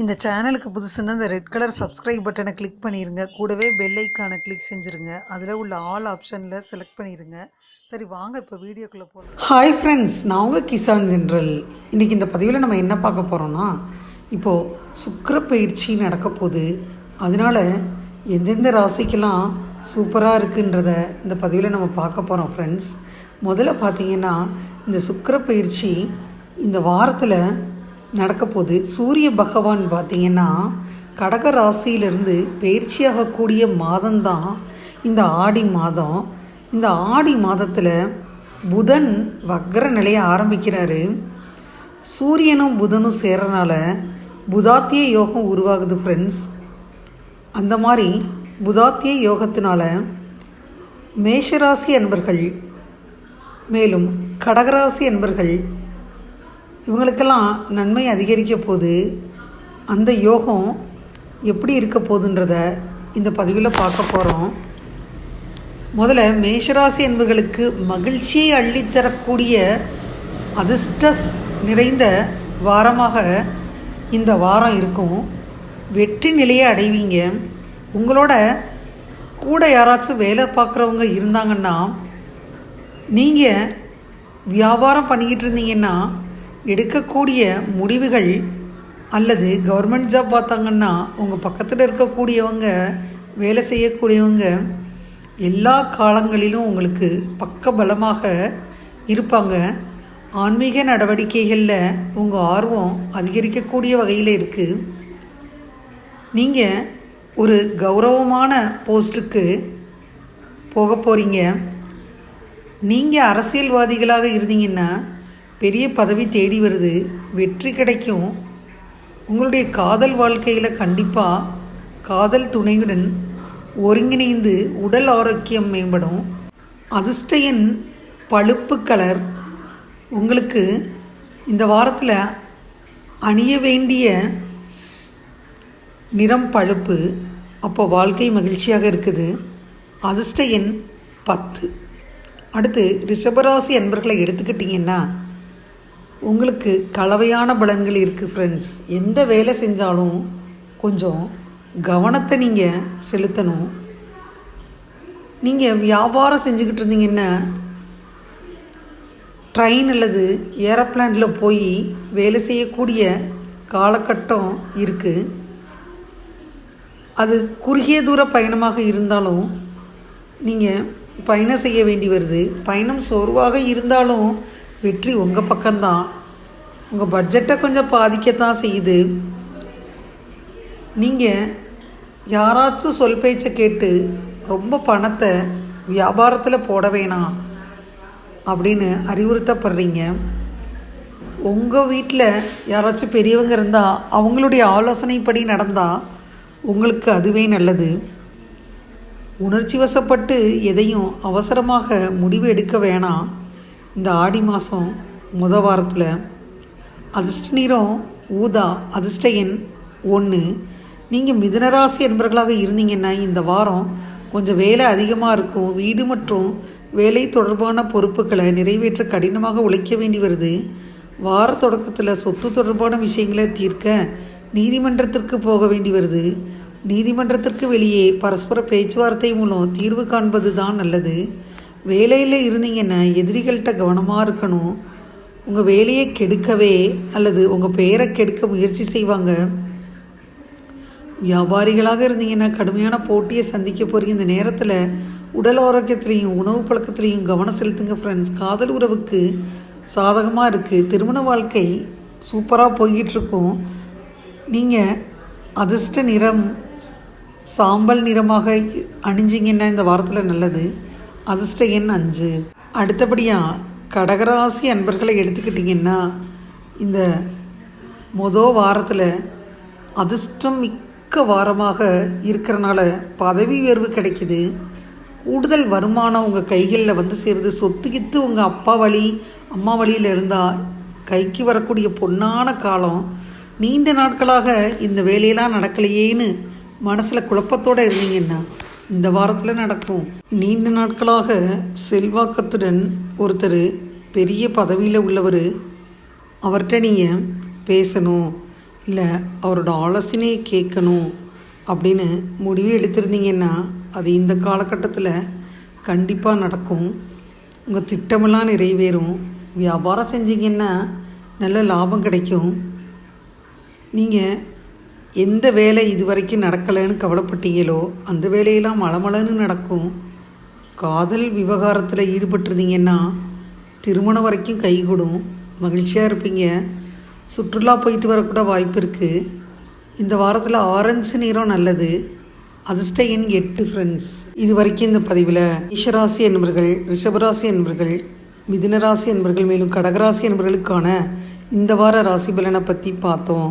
இந்த சேனலுக்கு புதுசுன்னா இந்த ரெட் கலர் சப்ஸ்கிரைப் பட்டனை கிளிக் பண்ணிடுங்க கூடவே பெல் ஐக்கானை கிளிக் செஞ்சுருங்க. அதில் உள்ள ஆல் ஆப்ஷனில் செலக்ட் பண்ணிடுங்க சரி வாங்க இப்போ வீடியோக்குள்ளே போகலாம் ஹாய் ஃப்ரெண்ட்ஸ் நான் உங்கள் கிசான் ஜென்ரல். இன்றைக்கி இந்த பதிவில் நம்ம என்ன பார்க்க போகிறோம்னா இப்போது சுக்கிர பயிற்சி நடக்க போகுது. அதனால் எந்தெந்த ராசிக்கெல்லாம் சூப்பராக இருக்குன்றத இந்த பதிவில் நம்ம பார்க்க போகிறோம் ஃப்ரெண்ட்ஸ் முதல்ல பார்த்தீங்கன்னா இந்த சுக்கிர பயிற்சி இந்த வாரத்தில் நடக்க போகுது சூரிய பகவான் பார்த்தீங்கன்னா கடக ராசியிலிருந்து பயிற்சியாகக்கூடிய மாதம்தான் இந்த ஆடி மாதம். இந்த ஆடி மாதத்தில் புதன் வக்ர நிலையை ஆரம்பிக்கிறாரு. சூரியனும் புதனும் சேர்றனால புதாத்திய யோகம் உருவாகுது ஃப்ரெண்ட்ஸ் அந்த மாதிரி புதாத்திய யோகத்தினால மேஷராசி அன்பர்கள் மேலும் கடகராசி அன்பர்கள் இவங்களுக்கெல்லாம் நன்மை அதிகரிக்க போது அந்த யோகம் எப்படி இருக்க போதுன்றத இந்த பதிவில் பார்க்க போகிறோம் முதல்ல மேஷராசி என்பவர்களுக்கு மகிழ்ச்சியை அள்ளித்தரக்கூடிய அதிர்ஷ்டஸ் நிறைந்த வாரமாக இந்த வாரம் இருக்கும். வெற்றி நிலையை அடைவீங்க. உங்களோட கூட யாராச்சும் வேலை பார்க்குறவங்க இருந்தாங்கன்னா நீங்கள் வியாபாரம் பண்ணிக்கிட்டு இருந்தீங்கன்னா எடுக்கக்கூடிய முடிவுகள் அல்லது கவர்மெண்ட் ஜாப் பார்த்தாங்கன்னா உங்கள் பக்கத்தில் இருக்கக்கூடியவங்க வேலை செய்யக்கூடியவங்க எல்லா காலங்களிலும் உங்களுக்கு பக்க பலமாக இருப்பாங்க. ஆன்மீக நடவடிக்கைகளில் உங்கள் ஆர்வம் அதிகரிக்கக்கூடிய வகையில் இருக்குது நீங்கள் ஒரு கௌரவமான போஸ்ட்டுக்கு போக போகிறீங்க நீங்கள் அரசியல்வாதிகளாக இருந்தீங்கன்னா பெரிய பதவி தேடி வருது வெற்றி கிடைக்கும். உங்களுடைய காதல் வாழ்க்கையில் கண்டிப்பாக காதல் துணையுடன் ஒருங்கிணைந்து உடல் ஆரோக்கியம் மேம்படும். அதிர்ஷ்ட எண் பழுப்பு கலர். உங்களுக்கு இந்த வாரத்தில் அணிய வேண்டிய நிறம் பழுப்பு. அப்போ வாழ்க்கை மகிழ்ச்சியாக இருக்குது. அதிர்ஷ்ட எண் பத்து. அடுத்து ரிஷபராசி அன்பர்களை எடுத்துக்கிட்டிங்கன்னா உங்களுக்கு கலவையான பலன்கள் இருக்குது ஃப்ரெண்ட்ஸ் எந்த வேலை செஞ்சாலும் கொஞ்சம் கவனத்தை நீங்கள் செலுத்தணும். நீங்கள் வியாபாரம் செஞ்சுக்கிட்டு இருந்தீங்கன்னா ட்ரெயின் அல்லது ஏரோப்ளானில் போய் வேலை செய்யக்கூடிய காலகட்டம் இருக்குது அது குறுகிய தூர பயணமாக இருந்தாலும் நீங்கள் பயணம் செய்ய வேண்டி வருது. பயணம் சோர்வாக இருந்தாலும் வெற்றி உங்கள் பக்கம்தான். உங்கள் பட்ஜெட்டை கொஞ்சம் பாதிக்கத்தான் செய்யுது. நீங்கள் யாராச்சும் சொல் பேச்சை கேட்டு ரொம்ப பணத்தை வியாபாரத்தில் போட வேணாம் அப்படின்னு அறிவுறுத்தப்படுறீங்க. உங்கள் வீட்டில் யாராச்சும் பெரியவங்க இருந்தால் அவங்களுடைய ஆலோசனைப்படி நடந்தால் உங்களுக்கு அதுவே நல்லது. உணர்ச்சி வசப்பட்டு எதையும் அவசரமாக முடிவு எடுக்க வேணாம். இந்த ஆடி மாதம் முத வாரத்தில் அதிர்ஷ்ட நிறம் ஊதா அதிர்ஷ்ட எண் ஒன்று நீங்கள் மிதனராசி என்பர்களாக இருந்தீங்கன்னா இந்த வாரம் கொஞ்சம் வேலை அதிகமாக இருக்கும். வீடு மற்றும் வேலை தொடர்பான பொறுப்புகளை நிறைவேற்ற கடினமாக உழைக்க வேண்டி வருது. வார தொடக்கத்தில் சொத்து தொடர்பான விஷயங்களை தீர்க்க நீதிமன்றத்திற்கு போக வேண்டி வருது. நீதிமன்றத்திற்கு வெளியே பரஸ்பர பேச்சுவார்த்தை மூலம் தீர்வு காண்பது தான் நல்லது. வேலையில் இருந்தீங்கன்னா எதிரிகள்கிட்ட கவனமாக இருக்கணும். உங்கள் வேலையை கெடுக்கவே அல்லது உங்கள் பெயரை கெடுக்க முயற்சி செய்வாங்க. வியாபாரிகளாக இருந்தீங்கன்னா கடுமையான போட்டியை சந்திக்க போகிறீங்க இந்த நேரத்தில் உடல் ஆரோக்கியத்துலேயும் உணவு பழக்கத்துலேயும் கவனம் செலுத்துங்க ஃப்ரெண்ட்ஸ் காதல் உறவுக்கு சாதகமாக இருக்குது திருமண வாழ்க்கை சூப்பராக போய்கிட்டுருக்கும் நீங்கள் அதிர்ஷ்ட நிறம் சாம்பல் நிறமாக அணிஞ்சிங்கன்னா இந்த வாரத்தில் நல்லது. அதிர்ஷ்ட எண் அஞ்சு. அடுத்தபடியாக கடகராசி அன்பர்களை எடுத்துக்கிட்டிங்கன்னா இந்த மொதல் வாரத்தில் அதிர்ஷ்டம் மிக்க வாரமாக இருக்கிறனால பதவி உயர்வு கிடைக்குது. கூடுதல் வருமானம் உங்கள் கைகளில் வந்து சேருது. சொத்து கித்து உங்கள் அப்பா வழி அம்மா வழியில் இருந்தால் கைக்கு வரக்கூடிய பொன்னான காலம் நீண்ட நாட்களாக இந்த வேலையெல்லாம் நடக்கலையேன்னு மனசில் குழப்பத்தோடு இருந்தீங்கன்னா இந்த வாரத்தில் நடக்கும். நீண்ட நாட்களாக செல்வாக்கத்துடன் ஒருத்தர் பெரிய பதவியில் உள்ளவர். அவர்கிட்ட நீங்கள் பேசணும் இல்லை அவரோட ஆலோசனையை கேட்கணும் அப்படின்னு முடிவு எடுத்திருந்தீங்கன்னா அது இந்த காலகட்டத்தில் கண்டிப்பாக நடக்கும். உங்கள் திட்டமெல்லாம் நிறைவேறும். வியாபாரம் செஞ்சீங்கன்னா நல்ல லாபம் கிடைக்கும். நீங்கள் எந்த வேலை இது வரைக்கும் நடக்கலைன்னு கவலைப்பட்டீங்களோ அந்த வேலையெல்லாம் மளமளன்னு நடக்கும். காதல் விவகாரத்தில் ஈடுபட்டிருந்தீங்கன்னா திருமணம் வரைக்கும் கைகூடும் மகிழ்ச்சியாக இருப்பீங்க. சுற்றுலா போயிட்டு வரக்கூட வாய்ப்பு இருக்குது இந்த வாரத்தில் ஆரஞ்சு நிறம் நல்லது. அதிர்ஷ்ட எண் எட்டு ஃப்ரெண்ட்ஸ் இது வரைக்கும் இந்த பதிவில் ஈஷராசி என்பர்கள் ரிஷபராசி என்பர்கள் மிதுனராசி என்பர்கள் மேலும் கடகராசி என்பவர்களுக்கான இந்த வார ராசி பலனை பற்றி பார்த்தோம்.